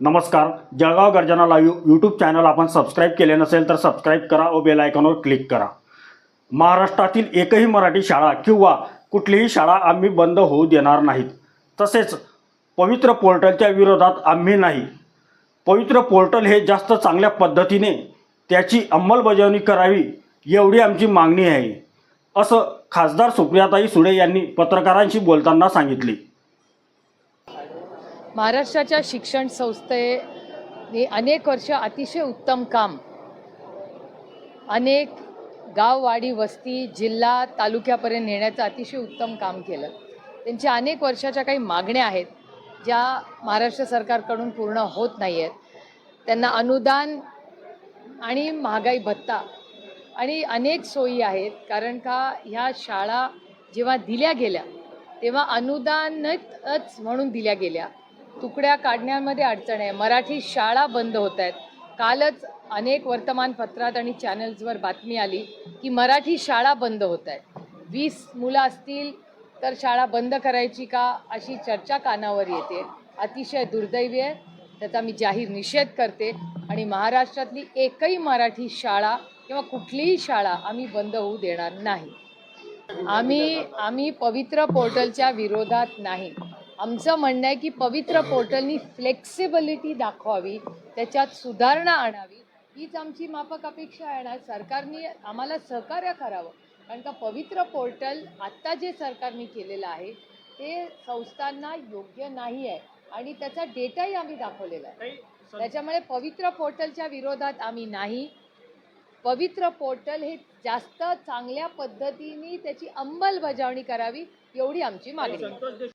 नमस्कार. Jalgaon Garjana live YouTube channel आपण subscribe केले नसेल तर सबस्क्राईब करा व बेल आयकॉनवर क्लिक करा. महाराष्ट्रातील एकही मराठी शाळा किंवा कुठलीही शाळा आम्ही बंद होऊ देणार नाहीत. तसेच पवित्र पोर्टलच्या विरोधात आम्ही नाही. पवित्र पोर्टल हे जास्त चांगल्या पद्धतीने त्याची अंमलबजावणी करावी एवढी आमची मागणी आहे. असं खासदार सुप्रियाताई सुळे यांनी पत्रकारांशी बोलताना सांगितले. महाराष्ट्राच्या शिक्षण संस्थेने अनेक वर्ष अतिशय उत्तम काम अनेक गाववाडी वस्ती जिल्हा तालुक्यापर्यंत नेण्याचं अतिशय उत्तम काम केलं. त्यांच्या अनेक वर्षाच्या काही मागण्या आहेत ज्या महाराष्ट्र सरकारकडून पूर्ण होत नाही आहेत त्यांना अनुदान आणि महागाई भत्ता आणि अनेक सोयी आहेत कारण का ह्या शाळा जेव्हा दिल्या गेल्या तेव्हा अनुदानच म्हणून दिल्या गेल्या. तुकड्या काढण्यामध्ये अडचण आहे. मराठी शाळा बंद होत आहेत. कालच अनेक वर्तमानपत्रात आणि चॅनल्सवर बातमी आली की मराठी शाळा बंद होत आहेत. वीस मुलं असतील तर शाळा बंद करायची का अशी चर्चा कानावर येते. अतिशय दुर्दैवी आहे. त्याचा मी जाहीर निषेध करते. आणि महाराष्ट्रातली एकही मराठी शाळा किंवा कुठलीही शाळा आम्ही बंद होऊ देणार नाही. आम्ही आम्ही पवित्र पोर्टलच्या विरोधात नाही. आमचं म्हणणं आहे की पवित्र पोर्टलनी फ्लेक्सिबिलिटी दाखवावी त्याच्यात सुधारणा आणावी. हीच आमची माफक अपेक्षा आहे ना सरकारने आम्हाला सहकार्य करावं. कारण का पवित्र पोर्टल आत्ता जे सरकारने केलेलं आहे ते संस्थांना योग्य नाही आहे. आणि त्याचा डेटाही आम्ही दाखवलेला आहे. त्याच्यामुळे पवित्र पोर्टलच्या विरोधात आम्ही नाही. पवित्र पोर्टल हे जास्त चांगल्या पद्धतीने त्याची अंमलबजावणी करावी एवढी आमची मागणी